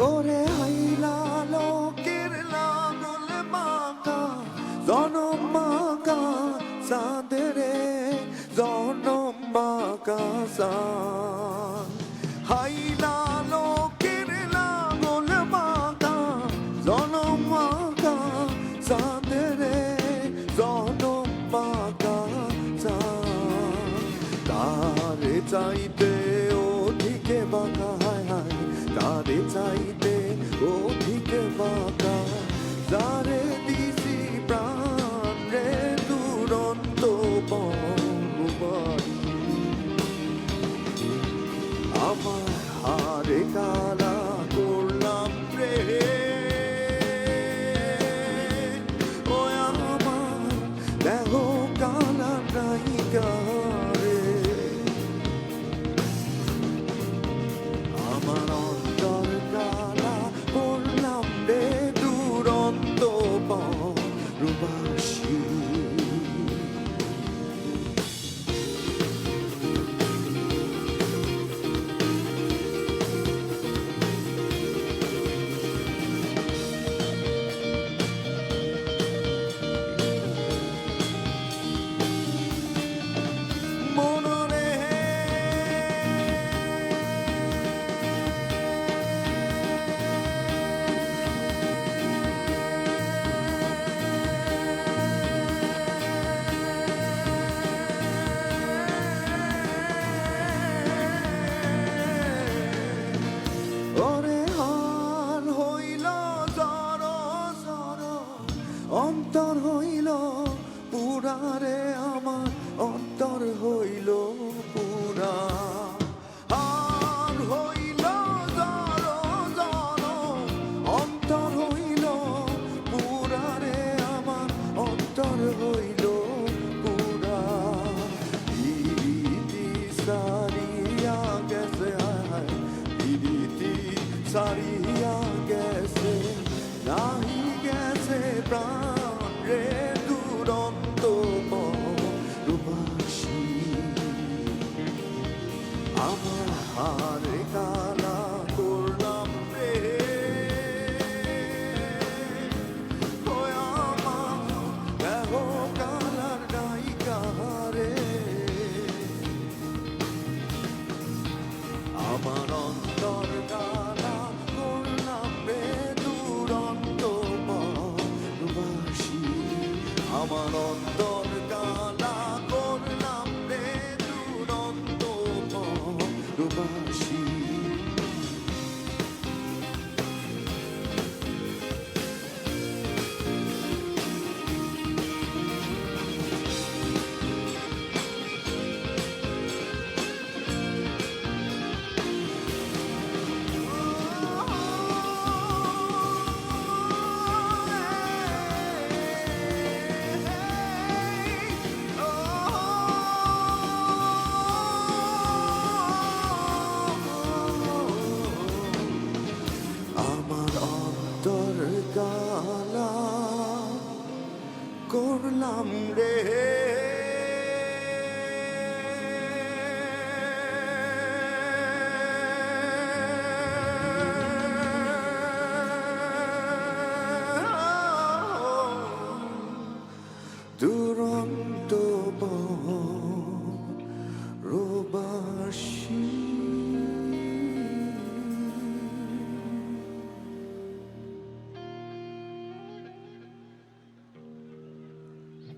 তোরে আইলা লোকের লাঙল মাকা জনম মাকা সাঁদরে জনম মাকা সাঁ হাইলা লোকের লাঙল মাকা জনম মাকা সাঁদরে জনম মাকা সাঁ তারে চাইতে কারে চাইতে অধিক বাক অন্তর হইল পুরারে আমার অন্তর হইল পুরা। aman ondan